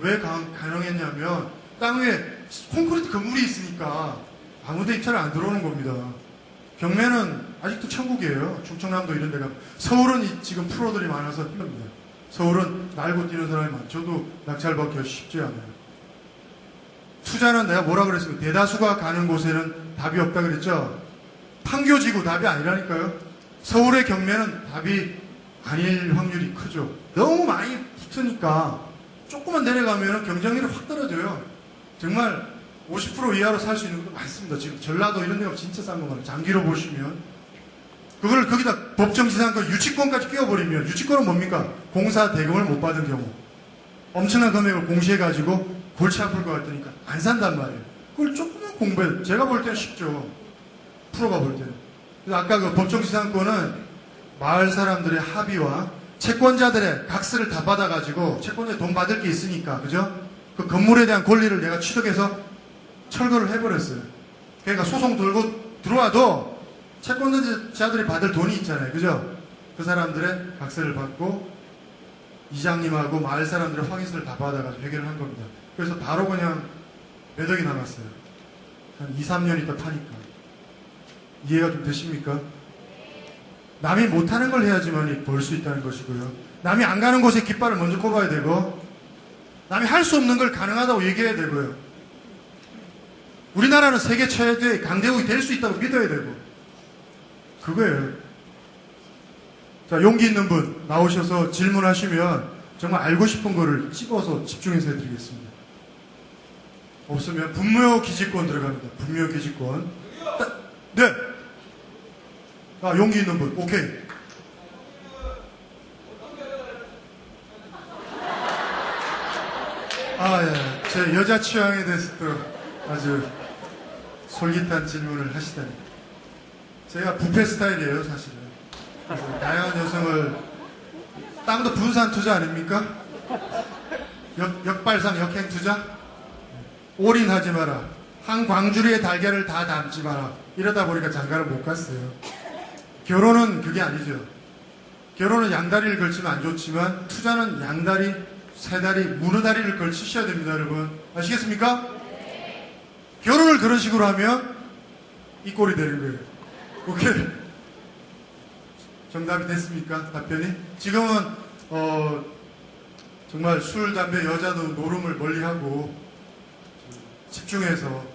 왜 가, 가능했냐면 땅 위에 콘크리트 건물이 있으니까 아무도 입찰을 안 들어오는 겁니다. 경매는 아직도 천국이에요. 충청남도 이런 데가. 서울은 이- 지금 프로들이 많아서 힘듭니다. 서울은 날고 뛰는 사람이 많죠. 저도 낙찰 받기가 쉽지 않아요. 투자는 내가 뭐라 그랬습니까? 대다수가 가는 곳에는 답이 없다 그랬죠? 판교지구 답이 아니라니까요. 서울의 경매는 답이 아닐 확률이 크죠. 너무 많이 붙으니까 조금만 내려가면 경쟁률이 확 떨어져요. 정말 50% 이하로 살 수 있는 것도 많습니다. 지금 전라도 이런 데가 진짜 싼거 많아요. 장기로 보시면. 그걸 거기다 법정지상권 유치권까지 끼워버리면 유치권은 뭡니까? 공사 대금을 못 받은 경우. 엄청난 금액을 공시해가지고 골치 아플 것 같으니까 안 산단 말이에요. 그걸 조금만 공부해. 제가 볼 때는 쉽죠. 프로가 볼 때는. 아까 그 법정지상권은 마을 사람들의 합의와 채권자들의 각서를 다 받아가지고 채권자에 돈 받을 게 있으니까 그죠? 그 건물에 대한 권리를 내가 취득해서 철거를 해버렸어요. 그러니까 소송 들고 들어와도 채권자들이 받을 돈이 있잖아요. 그죠? 그 사람들의 각서를 받고 이장님하고 마을 사람들의 확인서를 다 받아가지고 해결을 한 겁니다. 그래서 바로 그냥 몇 억이 남았어요. 한 2, 3년 있다 파니까. 이해가 좀 되십니까? 남이 못하는 걸 해야지만 벌 수 있다는 것이고요. 남이 안 가는 곳에 깃발을 먼저 꼽아야 되고, 남이 할 수 없는 걸 가능하다고 얘기해야 되고요. 우리나라는 세계 최대의 강대국이 될 수 있다고 믿어야 되고, 그거예요. 자, 용기 있는 분 나오셔서 질문하시면 정말 알고 싶은 거를 집어서 집중해서 해드리겠습니다. 없으면 분묘 기지권 들어갑니다. 분묘 기지권. 따- 네. 아, 용기 있는 분. 오케이. 아, 예. 제 여자 취향에 대해서 또 아주 솔깃한 질문을 하시다니. 제가 부패 스타일이에요, 사실은. 다양한 여성을 땅도 분산 투자 아닙니까? 역, 역발상 역행 투자? 올인하지 마라. 한 광주리의 달걀을 다 담지 마라. 이러다 보니까 장가를 못 갔어요. 결혼은 그게 아니죠. 결혼은 양다리를 걸치면 안 좋지만 투자는 양다리, 세다리, 무너다리를 걸치셔야 됩니다, 여러분. 아시겠습니까? 결혼을 그런 식으로 하면 이 꼴이 되는 거예요. 오케이. 정답이 됐습니까? 답변이? 지금은 어, 정말 술, 담배, 여자도 노름을 멀리하고 집중해서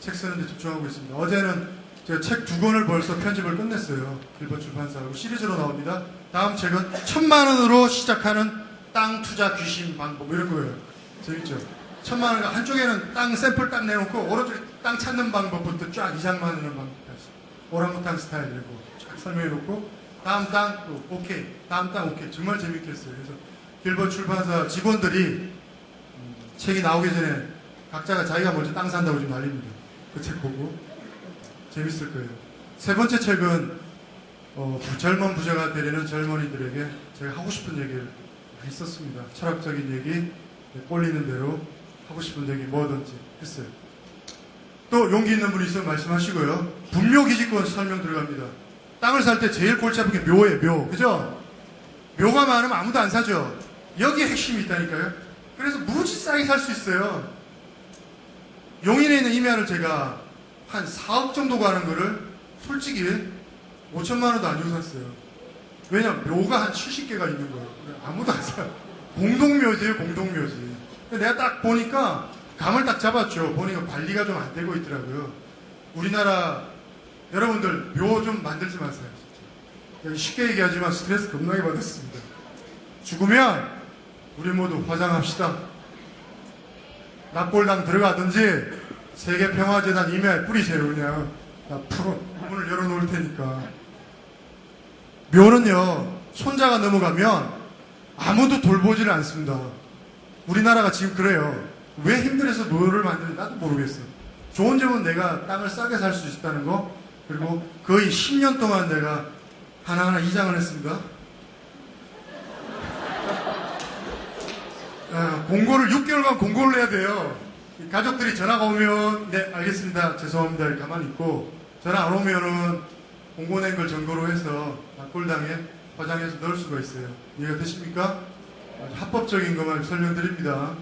책 쓰는데 집중하고 있습니다. 어제는 제가 책 두 권을 벌써 편집을 끝냈어요. 길버 출판사하고 시리즈로 나옵니다. 다음 책은 천만 원으로 시작하는 땅 투자 귀신 방법 뭐 이런 거예요. 재밌죠? 천만 원 한쪽에는 땅 샘플 딱 내놓고 오른쪽에 땅 찾는 방법부터 쫙 이장만 하는 방법까지 오랑우탄 스타일이고 쫙 설명해놓고 다음 땅 또 오케이 다음 땅 오케이 정말 재밌겠어요. 그래서 길버 출판사 직원들이 음, 책이 나오기 전에 각자가 자기가 먼저 땅 산다고 지금 난립니다. 그 책 보고 재밌을 거예요. 세 번째 책은 어, 부- 젊은 부자가 되려는 젊은이들에게 제가 하고 싶은 얘기를 많이 썼습니다. 철학적인 얘기, 네, 꼴리는 대로 하고 싶은 얘기 뭐든지 했어요. 또 용기 있는 분이 있으면 말씀하시고요. 분묘기지권 설명 들어갑니다. 땅을 살 때 제일 골치 아픈 게 묘예요, 묘. 그죠? 묘가 많으면 아무도 안 사죠. 여기에 핵심이 있다니까요. 그래서 무지 싸게 살 수 있어요. 용인에 있는 임야를 제가 한 4억 정도 가는 거를 솔직히 5천만 원도 안 주고 샀어요. 왜냐 묘가 한 70개가 있는 거예요. 아무도 안 사요. 공동묘지예요, 공동묘지. 내가 딱 보니까 감을 딱 잡았죠. 보니까 관리가 좀 안 되고 있더라고요. 우리나라 여러분들 묘 좀 만들지 마세요. 진짜. 쉽게 얘기하지만 스트레스 겁나게 받았습니다. 죽으면 우리 모두 화장합시다. 납골당 들어가든지 세계 평화재단 임야에 뿌리세요 그냥 나 풀어 문을 열어놓을 테니까. 묘는요 손자가 넘어가면 아무도 돌보지를 않습니다. 우리나라가 지금 그래요. 왜 힘들어서 묘를 만드는지 나도 모르겠어. 좋은 점은 내가 땅을 싸게 살 수 있다는 거 그리고 거의 10년 동안 내가 하나하나 이장을 했습니다. 어, 공고를 6개월간 공고를 해야 돼요. 가족들이 전화가 오면 네 알겠습니다 죄송합니다 가만히 있고 전화 안 오면은 공고 낸걸 증거로 해서 납골당에 화장해서 넣을 수가 있어요. 이해가 되십니까? 합법적인 것만 설명드립니다.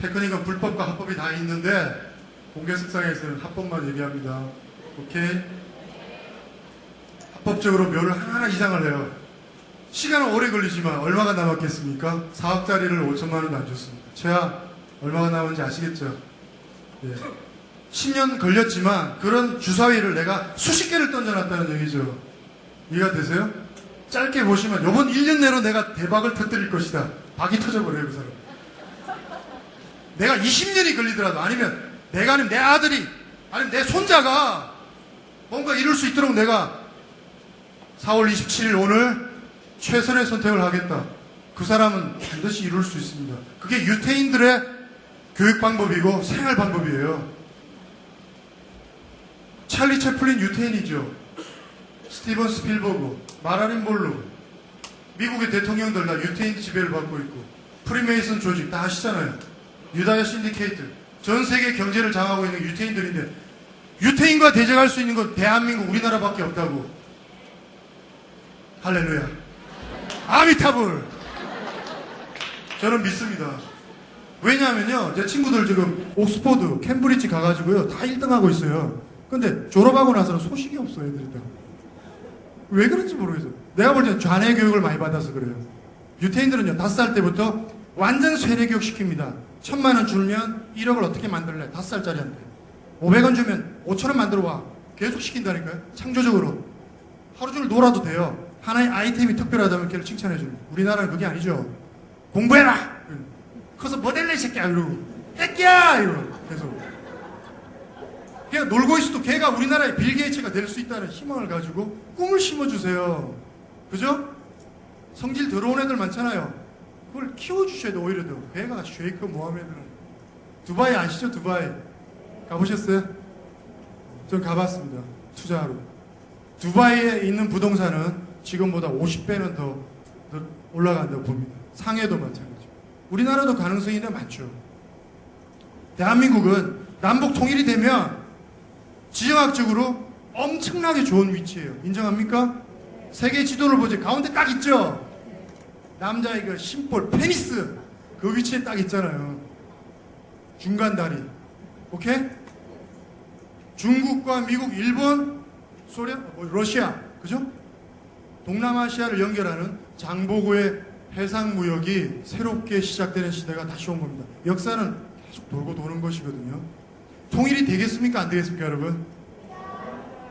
테크닉은 불법과 합법이 다 있는데 공개 석상에서는 합법만 얘기합니다. 오케이? 합법적으로 묘를 하나하나 이상을 해요. 시간은 오래 걸리지만 얼마가 남았겠습니까? 4억짜리를 5천만 원도 안 줬습니다. 최하 얼마가 남은지 아시겠죠? 예. 10년 걸렸지만 그런 주사위를 내가 수십 개를 던져놨다는 얘기죠. 이해가 되세요? 짧게 보시면 이번 1년 내로 내가 대박을 터뜨릴 것이다. 박이 터져버려요, 그 사람. 내가 20년이 걸리더라도 아니면 내가 아니면 내 아들이 아니면 내 손자가 뭔가 이룰 수 있도록 내가 4월 27일 오늘 최선의 선택을 하겠다. 그 사람은 반드시 이룰 수 있습니다. 그게 유태인들의 교육 방법이고 생활 방법이에요. 찰리 채플린 유태인이죠. 스티븐 스필버그, 마라린 볼루, 미국의 대통령들 다 유태인 지배를 받고 있고, 프리메이슨 조직 다 아시잖아요. 유다야 신디케이트, 전 세계 경제를 장악하고 있는 유태인들인데, 유태인과 대적할 수 있는 건 대한민국 우리나라밖에 없다고. 할렐루야. 아미타불! 저는 믿습니다. 왜냐하면요, 제 친구들 지금 옥스포드, 캠브리지 가가지고요, 다 1등하고 있어요. 근데 졸업하고 나서는 소식이 없어요, 애들이 다. 왜 그런지 모르겠어요. 내가 볼 때는 좌뇌 교육을 많이 받아서 그래요. 유태인들은요, 다섯 살 때부터 완전 세뇌 교육 시킵니다. 천만 원 주면 1억을 어떻게 만들래? 다섯 살짜리한테. 500원 주면 5천 원 만들어 와. 계속 시킨다니까요. 창조적으로. 하루 종일 놀아도 돼요. 하나의 아이템이 특별하다면 걔를 칭찬해 주는. 우리나라는 그게 아니죠. 공부해라! 커서 뭐 될래, 이 새끼야! 이러고. 새끼야! 이러고. 계속. 걔가 놀고 있어도 걔가 우리나라의 빌 게이츠가 될 수 있다는 희망을 가지고 꿈을 심어주세요. 그죠? 성질 더러운 애들 많잖아요. 그걸 키워주셔야 돼, 오히려 더. 걔가 쉐이크 모하메드는. 두바이 아시죠, 두바이? 가보셨어요? 전 가봤습니다. 투자하러. 두바이에 있는 부동산은 지금보다 50배는 더, 더 올라간다고 봅니다. 상해도 마찬가지. 우리나라도 가능성이 많죠. 대한민국은 남북 통일이 되면 지정학적으로 엄청나게 좋은 위치예요. 인정합니까? 세계 지도를 보지 가운데 딱 있죠. 남자의 그 심볼 페니스 그 위치에 딱 있잖아요. 중간 다리. 오케이? 중국과 미국, 일본, 소련, 뭐 러시아, 그죠? 동남아시아를 연결하는 장보고의 해상 무역이 새롭게 시작되는 시대가 다시 온 겁니다. 역사는 계속 돌고 도는 것이거든요. 통일이 되겠습니까? 안 되겠습니까, 여러분?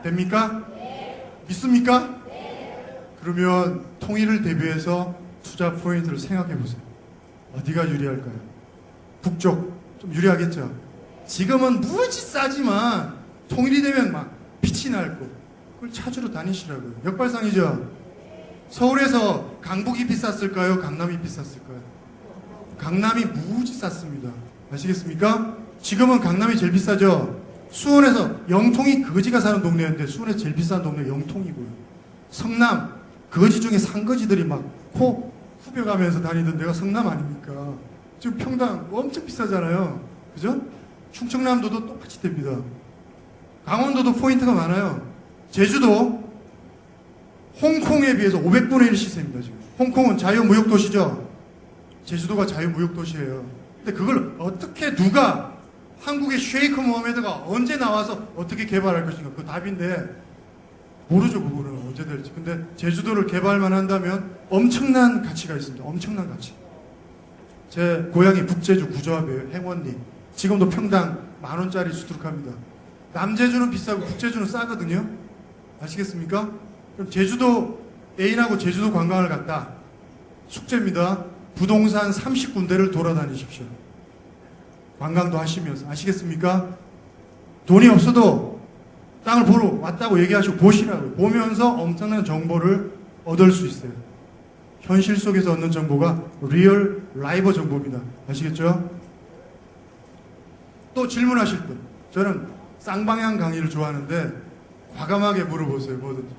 됩니까? 믿습니까? 그러면 통일을 대비해서 투자 포인트를 생각해 보세요. 어디가 유리할까요? 북쪽 좀 유리하겠죠. 지금은 무지 싸지만 통일이 되면 막 빛이 날 곳. 그걸 찾으러 다니시라고요. 역발상이죠. 서울에서 강북이 비쌌을까요? 강남이 비쌌을까요? 강남이 무지 쌌습니다. 아시겠습니까? 지금은 강남이 제일 비싸죠. 수원에서 영통이 거지가 사는 동네였는데 수원에서 제일 비싼 동네 영통이고요. 성남 거지 중에 상거지들이 막 코 후벼가면서 다니던 데가 성남 아닙니까? 지금 평당 엄청 비싸잖아요. 그죠? 충청남도도 똑같이 됩니다. 강원도도 포인트가 많아요. 제주도 홍콩에 비해서 500분의 1 시세입니다, 지금. 홍콩은 자유무역도시죠? 제주도가 자유무역도시예요. 근데 그걸 어떻게 누가 한국의 쉐이크 모하메드가 언제 나와서 어떻게 개발할 것인가 그 답인데 모르죠 그거는 언제 될지 근데 제주도를 개발만 한다면 엄청난 가치가 있습니다 엄청난 가치 제 고향이 북제주 구조합이에요 행원리 지금도 평당 만 원짜리 수두룩합니다 남제주는 비싸고 북제주는 싸거든요 아시겠습니까? 그럼 제주도 애인하고 제주도 관광을 갔다 숙제입니다 부동산 30군데를 돌아다니십시오 관광도 하시면서 아시겠습니까? 돈이 없어도 땅을 보러 왔다고 얘기하시고 보시라고요. 보면서 엄청난 정보를 얻을 수 있어요. 현실 속에서 얻는 정보가 리얼 라이버 정보입니다. 아시겠죠? 또 질문하실 분. 저는 쌍방향 강의를 좋아하는데 과감하게 물어보세요. 뭐든지.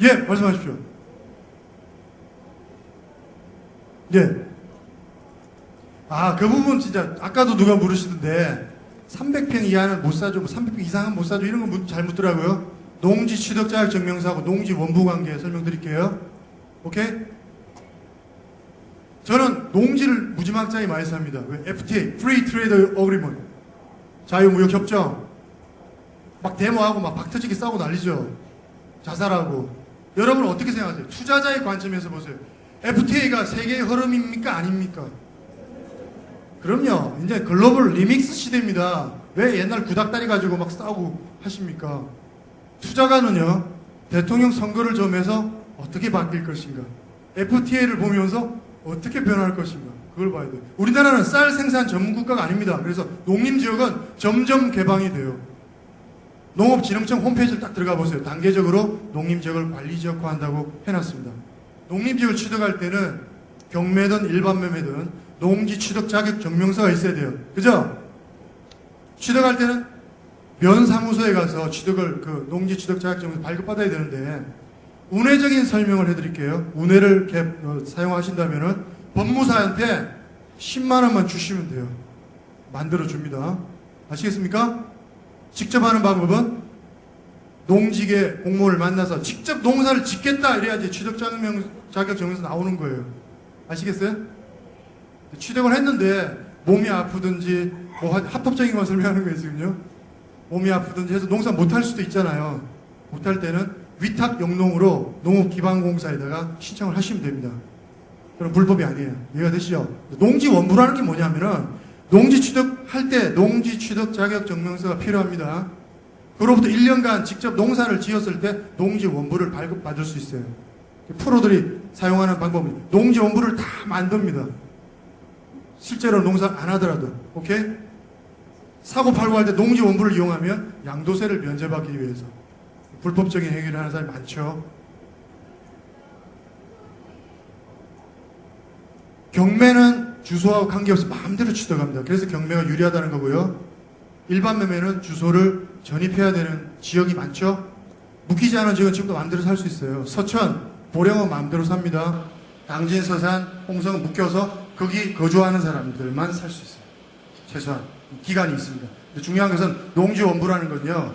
예, 말씀하십시오. 예. 아, 그 부분 진짜 아까도 누가 물으시던데 300평 이하는 못 사줘, 뭐 300평 이상은 못 사줘 이런 거 잘 묻더라고요. 농지 취득 자격 증명서하고 농지 원부 관계 설명드릴게요. 오케이? 저는 농지를 무지막지하게 많이 삽니다. 왜? FTA, Free Trade Agreement, 자유무역 협정, 막 데모하고 막 박터지게 싸우고 난리죠. 자살하고. 여러분 어떻게 생각하세요? 투자자의 관점에서 보세요. FTA가 세계의 흐름입니까? 아닙니까? 그럼요. 이제 글로벌 리믹스 시대입니다. 왜 옛날 구닥다리 가지고 막 싸우고 하십니까? 투자가는요, 대통령 선거를 점해서 어떻게 바뀔 것인가? FTA를 보면서 어떻게 변할 것인가? 그걸 봐야 돼요. 우리나라는 쌀 생산 전문 국가가 아닙니다. 그래서 농림 지역은 점점 개방이 돼요. 농업진흥청 홈페이지를 딱 들어가 보세요. 단계적으로 농림 지역을 관리 지역화 한다고 해놨습니다. 농림 지역을 취득할 때는 경매든 일반 매매든 농지 취득 자격 증명서가 있어야 돼요. 그죠? 취득할 때는 면사무소에 가서 취득을 그 농지 취득 자격 증명서 발급받아야 되는데 운해적인 설명을 해드릴게요. 운해를 개- 어, 사용하신다면은 법무사한테 10만 원만 주시면 돼요. 만들어 줍니다. 아시겠습니까? 직접 하는 방법은 농직의 공무원을 만나서 직접 농사를 짓겠다 이래야지 취득 자격 자격 증명서 나오는 거예요. 아시겠어요? 취득을 했는데 몸이 아프든지 뭐 하- 합법적인 걸 설명하는 거예요 지금요. 몸이 아프든지 해서 농사 못할 수도 있잖아요. 못할 때는 위탁 영농으로 농업기반공사에다가 신청을 하시면 됩니다. 그럼 불법이 아니에요. 이해가 되시죠? 농지 원부라는 게 뭐냐면은 농지 취득할 때 농지 취득 자격 증명서가 필요합니다. 그로부터 1년간 직접 농사를 지었을 때 농지 원부를 발급받을 수 있어요. 프로들이 사용하는 방법은 농지 원부를 다 만듭니다. 실제로 농사 안 하더라도 오케이? 사고 팔고 할 때 농지 원부를 이용하면 양도세를 면제받기 위해서 불법적인 행위를 하는 사람이 많죠. 경매는 주소하고 관계없이 마음대로 취득합니다. 그래서 경매가 유리하다는 거고요. 일반 매매는 주소를 전입해야 되는 지역이 많죠. 묶이지 않은 지역은 지금도 마음대로 살 수 있어요. 서천, 보령은 마음대로 삽니다. 당진, 서산, 홍성은 묶여서 거기 거주하는 사람들만 살 수 있어요. 최소한 기간이 있습니다. 중요한 것은 농지 원부라는 건요.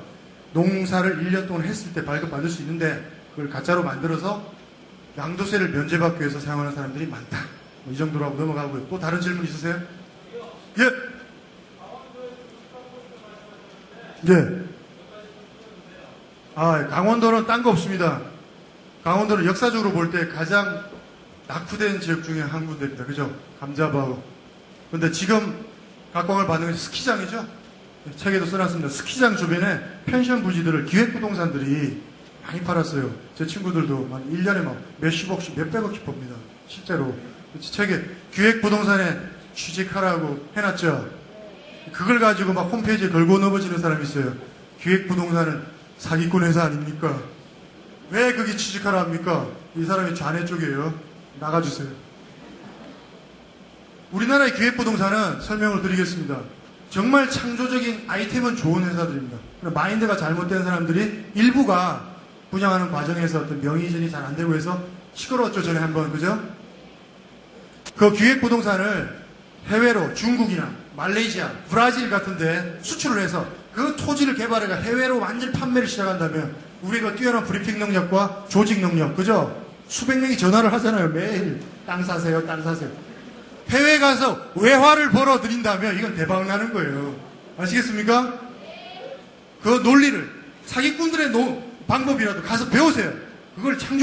농사를 1년 동안 했을 때 발급받을 수 있는데 그걸 가짜로 만들어서 양도세를 면제받기 위해서 사용하는 사람들이 많다. 뭐이 정도로 하고 넘어가고요. 또 다른 질문 있으세요? 예. 예. 아, 강원도는 딴 거 없습니다. 강원도는 역사적으로 볼 때 가장 낙후된 지역 중에 한 군데입니다. 그죠? 감자바우. 근데 지금 각광을 받는 것이 스키장이죠? 책에도 써놨습니다. 스키장 주변에 펜션 부지들을 기획부동산들이 많이 팔았어요. 제 친구들도 막 1년에 막 몇십억씩, 몇백억씩 법니다. 실제로. 책에 기획부동산에 취직하라고 해놨죠. 그걸 가지고 막 홈페이지에 걸고 넘어지는 사람이 있어요. 기획부동산은 사기꾼 회사 아닙니까? 왜 거기 취직하라 합니까? 이 사람이 좌뇌 쪽이에요. 나가주세요. 우리나라의 기획부동산은 설명을 드리겠습니다. 정말 창조적인 아이템은 좋은 회사들입니다. 마인드가 잘못된 사람들이 일부가 분양하는 과정에서 어떤 명의전이 잘 안 되고 해서 시끄러웠죠, 전에 한번, 그죠? 그 기획 부동산을 해외로 중국이나 말레이시아, 브라질 같은데 수출을 해서 그 토지를 개발해가 해외로 완전 판매를 시작한다면 우리가 뛰어난 브리핑 능력과 조직 능력, 그죠? 수백 명이 전화를 하잖아요, 매일. 땅 사세요, 땅 사세요. 해외 가서 외화를 벌어 들인다면 이건 대박 나는 거예요. 아시겠습니까? 그 논리를 사기꾼들의 노- 방법이라도 가서 배우세요. 그걸 창조